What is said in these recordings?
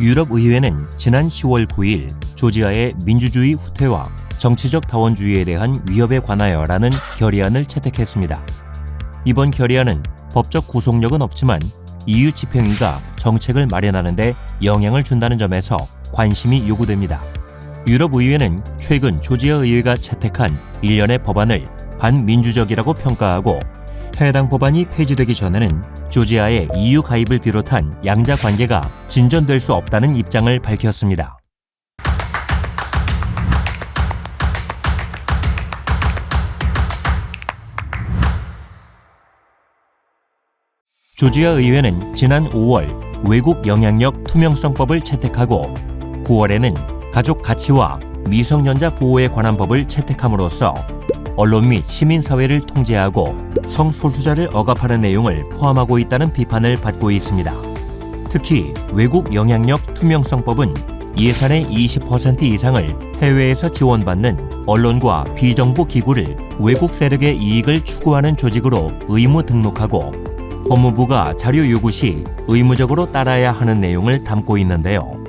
유럽의회는 지난 10월 9일 조지아의 민주주의 후퇴와 정치적 다원주의에 대한 위협에 관하여라는 결의안을 채택했습니다. 이번 결의안은 법적 구속력은 없지만 EU 집행위가 정책을 마련하는 데 영향을 준다는 점에서 관심이 요구됩니다. 유럽의회는 최근 조지아 의회가 채택한 일련의 법안을 반민주적이라고 평가하고 해당 법안이 폐지되기 전에는 조지아의 EU 가입을 비롯한 양자 관계가 진전될 수 없다는 입장을 밝혔습니다. 조지아 의회는 지난 5월 외국 영향력 투명성법을 채택하고 9월에는 가족 가치와 미성년자 보호에 관한 법을 채택함으로써 언론 및 시민사회를 통제하고 성소수자를 억압하는 내용을 포함하고 있다는 비판을 받고 있습니다. 특히 외국 영향력 투명성법은 예산의 20% 이상을 해외에서 지원받는 언론과 비정부 기구를 외국 세력의 이익을 추구하는 조직으로 의무 등록하고 법무부가 자료 요구 시 의무적으로 따라야 하는 내용을 담고 있는데요.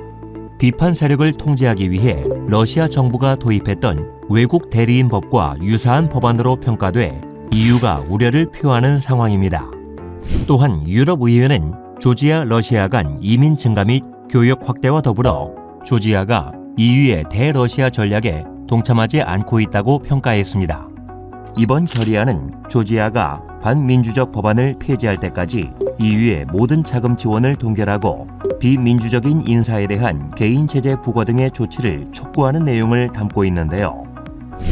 비판 세력을 통제하기 위해 러시아 정부가 도입했던 외국 대리인 법과 유사한 법안으로 평가돼 EU가 우려를 표하는 상황입니다. 또한 유럽의회는 조지아 러시아 간 이민 증가 및 교역 확대와 더불어 조지아가 EU의 대러시아 전략에 동참하지 않고 있다고 평가했습니다. 이번 결의안은 조지아가 반민주적 법안을 폐지할 때까지 EU의 모든 자금 지원을 동결하고 비민주적인 인사에 대한 개인 제재 부과 등의 조치를 촉구하는 내용을 담고 있는데요.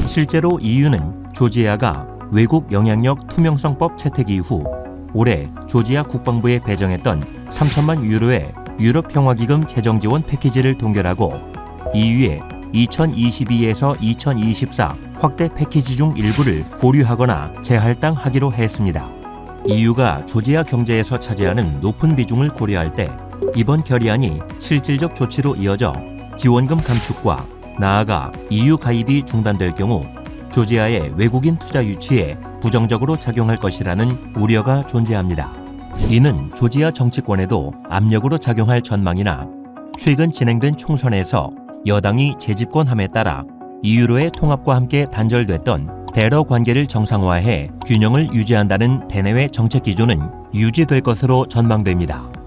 실제로 EU는 조지아가 외국 영향력 투명성법 채택 이후 올해 조지아 국방부에 배정했던 3천만 유로의 유럽 평화기금 재정 지원 패키지를 동결하고 EU의 2022에서 2024 확대 패키지 중 일부를 보류하거나 재할당하기로 했습니다. EU가 조지아 경제에서 차지하는 높은 비중을 고려할 때 이번 결의안이 실질적 조치로 이어져 지원금 감축과 나아가 EU 가입이 중단될 경우 조지아의 외국인 투자 유치에 부정적으로 작용할 것이라는 우려가 존재합니다. 이는 조지아 정치권에도 압력으로 작용할 전망이나 최근 진행된 총선에서 여당이 재집권함에 따라 EU로의 통합과 함께 단절됐던 대러 관계를 정상화해 균형을 유지한다는 대내외 정책 기조는 유지될 것으로 전망됩니다.